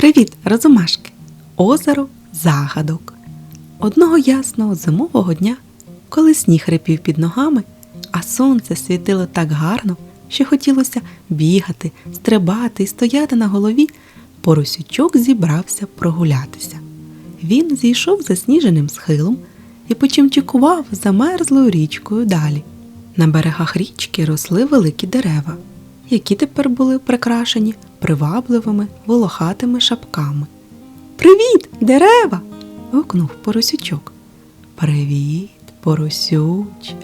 Привіт, розумашки! Озеро загадок. Одного ясного зимового дня, коли сніг рипів під ногами, а сонце світило так гарно, що хотілося бігати, стрибати і стояти на голові, поросючок зібрався прогулятися. Він зійшов засніженим схилом і почимчикував замерзлою річкою далі. На берегах річки росли великі дерева, які тепер були прикрашені привабливими волохатими шапками. Привіт, дерева! гукнув поросючок. Привіт, поросюч.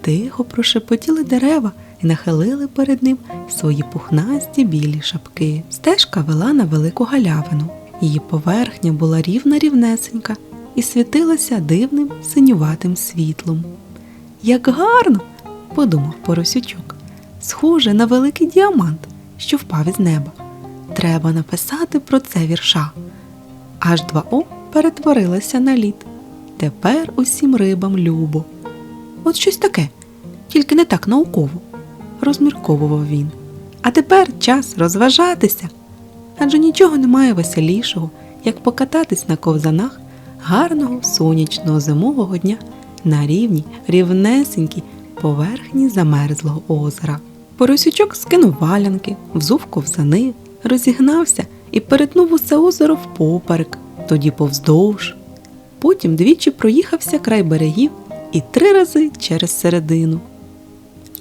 Тихо прошепотіли дерева і нахилили перед ним свої пухнасті білі шапки. Стежка вела на велику галявину. Її поверхня була рівна рівнесенька і світилася дивним синюватим світлом. Як гарно, подумав поросючок, схоже на великий діамант, що впав із неба. Треба написати про це вірша. Аж два О перетворилося на лід. Тепер усім рибам любо. От щось таке, тільки не так науково, розмірковував він. А тепер час розважатися. Адже нічого немає веселішого, як покататись на ковзанах гарного сонячного зимового дня на рівній, рівнесенькій поверхні замерзлого озера. Поросючок скинув валянки, взув ковзани, розігнався і перетнув усе озеро впоперек, тоді повздовж. Потім двічі проїхався край берегів і три рази через середину.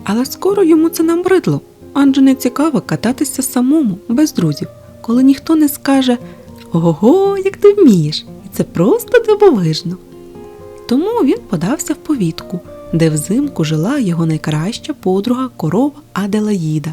Але скоро йому це набридло, адже не цікаво кататися самому, без друзів, коли ніхто не скаже Ого, як ти вмієш! І це просто дивовижно. Тому він подався в повітку, де взимку жила його найкраща подруга корова Аделаїда.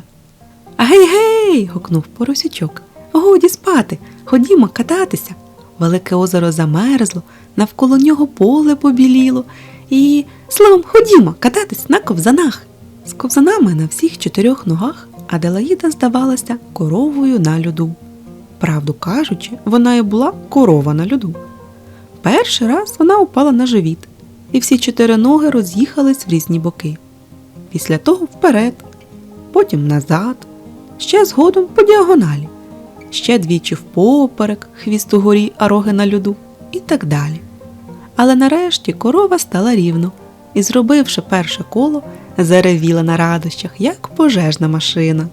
Гей, гей. гукнув поросячок. Годі спати, ходімо кататися. Велике озеро замерзло, навколо нього поле побіліло, і словом, ходімо кататись на ковзанах. З ковзанами на всіх чотирьох ногах Аделаїда здавалася коровою на льоду. Правду кажучи, вона і була корова на льоду. Перший раз вона упала на живіт, і всі чотири ноги роз'їхались в різні боки. Після того вперед, потім назад, ще згодом по діагоналі, ще двічі впоперек, хвіст угорі, а роги на льоду і так далі. Але нарешті корова стала рівно і, зробивши перше коло, заревіла на радощах, як пожежна машина.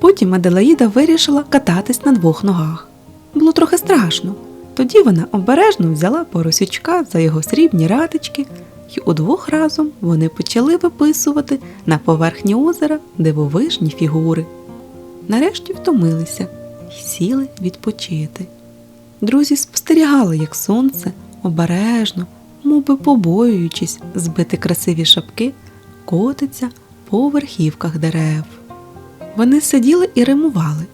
Потім Аделаїда вирішила кататись на двох ногах. Було трохи страшно. Тоді вона обережно взяла поросючка за його срібні ратички, і удвох разом вони почали виписувати на поверхні озера дивовижні фігури. Нарешті втомилися і сіли відпочити. Друзі спостерігали, як сонце обережно, мовби побоюючись збити красиві шапки, котиться по верхівках дерев. Вони сиділи і римували,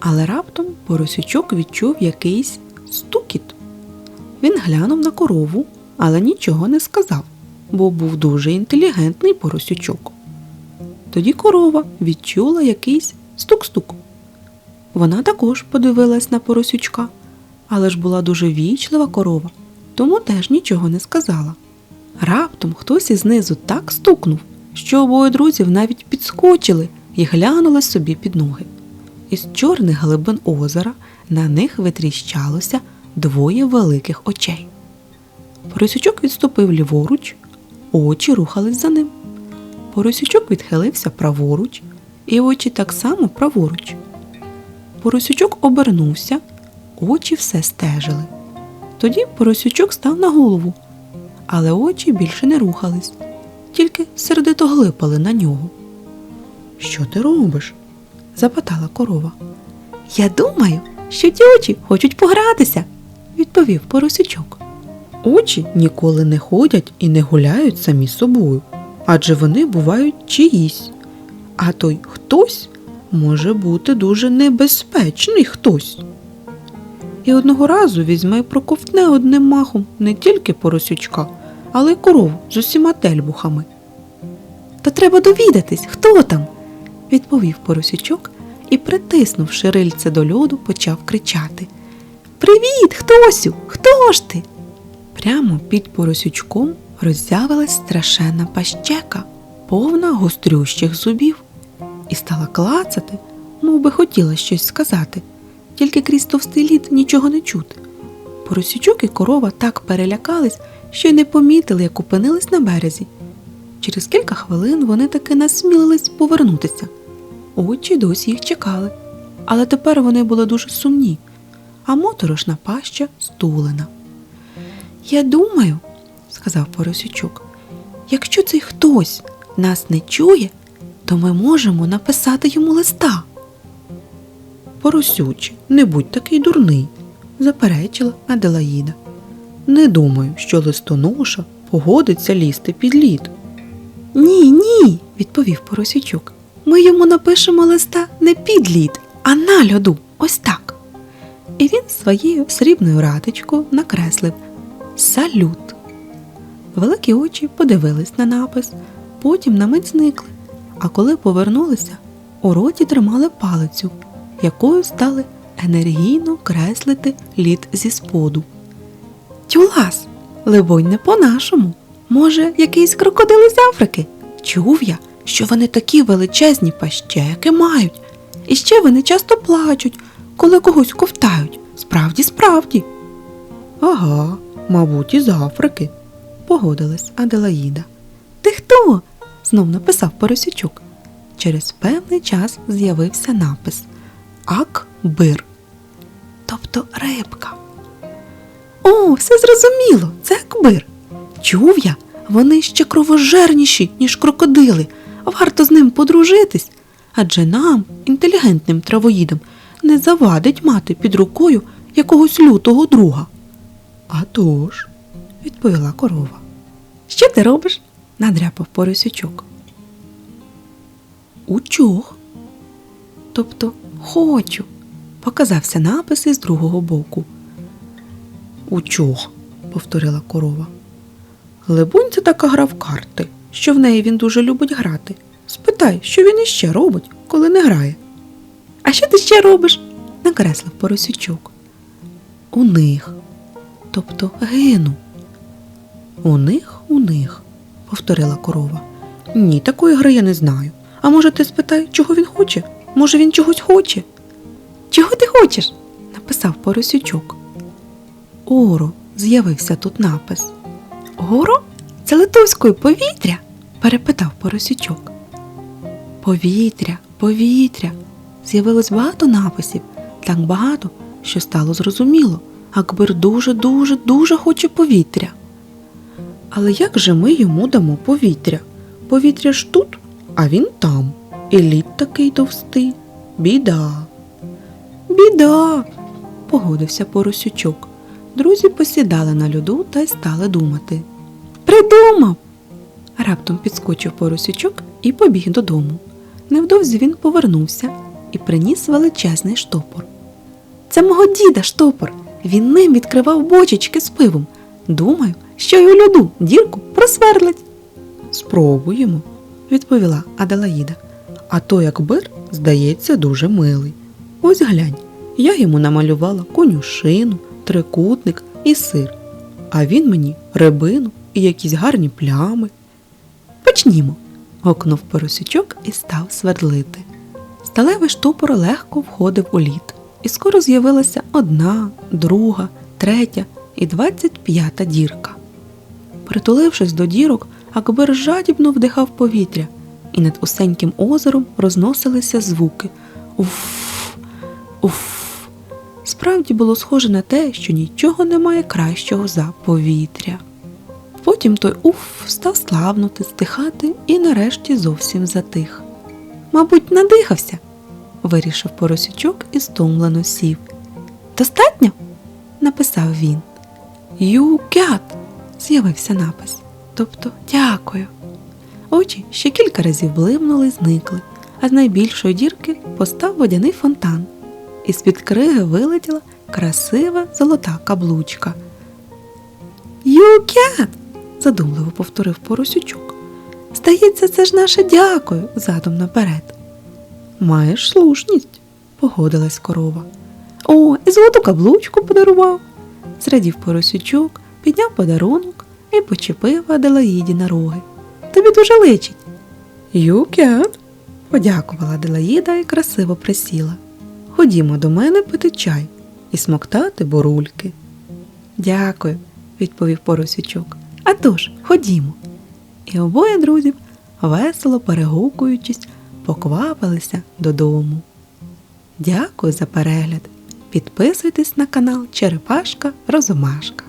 але раптом поросючок відчув якийсь стукіт. Він глянув на корову, але нічого не сказав, бо був дуже інтелігентний поросючок. Тоді корова відчула якийсь стук-стук. Вона також подивилась на поросючка, але ж була дуже вічлива корова, тому теж нічого не сказала. Раптом хтось із низу так стукнув, що обоє друзів навіть підскочили і глянули собі під ноги. Із чорних глибин озера на них витріщалося двоє великих очей. Поросючок відступив ліворуч, очі рухались за ним. Поросючок відхилився праворуч, і очі так само праворуч. Поросючок обернувся, очі все стежили. Тоді поросючок став на голову, але очі більше не рухались, тільки сердито глипали на нього. Що ти робиш? запитала корова. Я думаю, що ті очі хочуть погратися, відповів поросючок. Очі ніколи не ходять і не гуляють самі собою, адже вони бувають чиїсь. А той хтось може бути дуже небезпечний хтось. І одного разу візьме і проковтне одним махом не тільки поросючка, але й корову з усіма тельбухами. Та треба довідатись, хто там, відповів поросючок і, притиснувши рильце до льоду, почав кричати Привіт, хтосю! Хто ж ти? Прямо під поросючком роззявилась страшенна пащека, повна гострющих зубів, і стала клацати, мов би хотіла щось сказати, тільки крізь товстий лід нічого не чути. Поросючок і корова так перелякались, що й не помітили, як опинились на березі. Через кілька хвилин вони таки насмілились повернутися. Очі досі їх чекали, але тепер вони були дуже сумні, а моторошна паща стулена. Я думаю, сказав Поросючок, якщо цей хтось нас не чує, то ми можемо написати йому листа. Поросюче, не будь такий дурний, заперечила Аделаїда. Не думаю, що листоноша погодиться лізти під лід. Ні, ні, відповів Поросючок. Ми йому напишемо листа не під лід, а на льоду, ось так. І він своєю срібною ратичкою накреслив Салют. Великі очі подивились на напис, потім на мить зникли, а коли повернулися, у роті тримали палицю, якою стали енергійно креслити лід зі споду. Тюлас, либонь, не по-нашому. Може, якийсь крокодил із Африки? Чув я, що вони такі величезні пащеки мають, і ще вони часто плачуть, коли когось ковтають. Справді, справді. Ага, мабуть, із Африки, погодилась Аделаїда. Ти хто? знов написав Поросючок. Через певний час з'явився напис Акбир, тобто рибка. О, все зрозуміло, це акбир. Чув я, вони ще кровожерніші, ніж крокодили. Варто з ним подружитись, адже нам, інтелігентним травоїдам, не завадить мати під рукою якогось лютого друга. «А тож», – відповіла корова. Що ти робиш? надряпав поросючок. Учох. Тобто хочу, показався напис із другого боку. Учох, повторила корова. Либонь, це така гра в карти, що в неї він дуже любить грати. Спитай, що він іще робить, коли не грає. А що ти ще робиш? накреслив поросючок. У них, тобто гину. У них, у них, повторила корова. Ні, такої гри я не знаю. А може, ти спитай, чого він хоче? Може, він чогось хоче? Чого ти хочеш? написав поросючок. Оро, з'явився тут напис. Горо? Це литовською повітря? перепитав поросючок. Повітря, повітря. З'явилось багато написів, так багато, що стало зрозуміло. Акбир дуже, дуже, дуже хоче повітря. Але як же ми йому дамо повітря? Повітря ж тут, а він там. І лід такий товстий. Біда. Біда, погодився поросючок. Друзі посідали на льоду та й стали думати. Придумав. Раптом підскочив поросючок і побіг додому. Невдовзі він повернувся і приніс величезний штопор. Це мого діда штопор. Він ним відкривав бочечки з пивом. Думаю, що й у льоду дірку просверлить. Спробуємо, відповіла Аделаїда. А той якбир, здається, дуже милий. Ось глянь, я йому намалювала конюшину, трикутник і сир, а він мені рибину і якісь гарні плями. Почнімо, гукнув поросючок і став свердлити. Сталевий штопор легко входив у лід, і скоро з'явилася одна, друга, третя і двадцять п'ята дірка. Притулившись до дірок, Акбер жадібно вдихав повітря, і над усеньким озером розносилися звуки уф, уф. Справді було схоже на те, що нічого немає кращого за повітря. Потім той уф став славнути, стихати і нарешті зовсім затих. Мабуть, надихався, вирішив поросючок і стомлено сів. Достатньо? написав він. Cat, з'явився напис. Тобто дякую. Очі ще кілька разів блимнули й зникли, а з найбільшої дірки постав водяний фонтан. Із-під криги вилетіла красива золота каблучка. Юкят, задумливо повторив поросючок. Здається, це ж наше дякую задом наперед. Маєш слушність, погодилась корова. О, і золоту каблучку подарував. Зрадів поросючок, підняв подарунок і почепив Аделаїді на роги. Тобі дуже личить. Юкят, подякувала Аделаїда і красиво присіла. ходімо до мене пити чай і смоктати бурульки. Дякую, відповів Поросючок. А тож, ходімо. І обоє друзів, весело перегукуючись, поквапилися додому. Дякую за перегляд. Підписуйтесь на канал Черепашка Розумашка.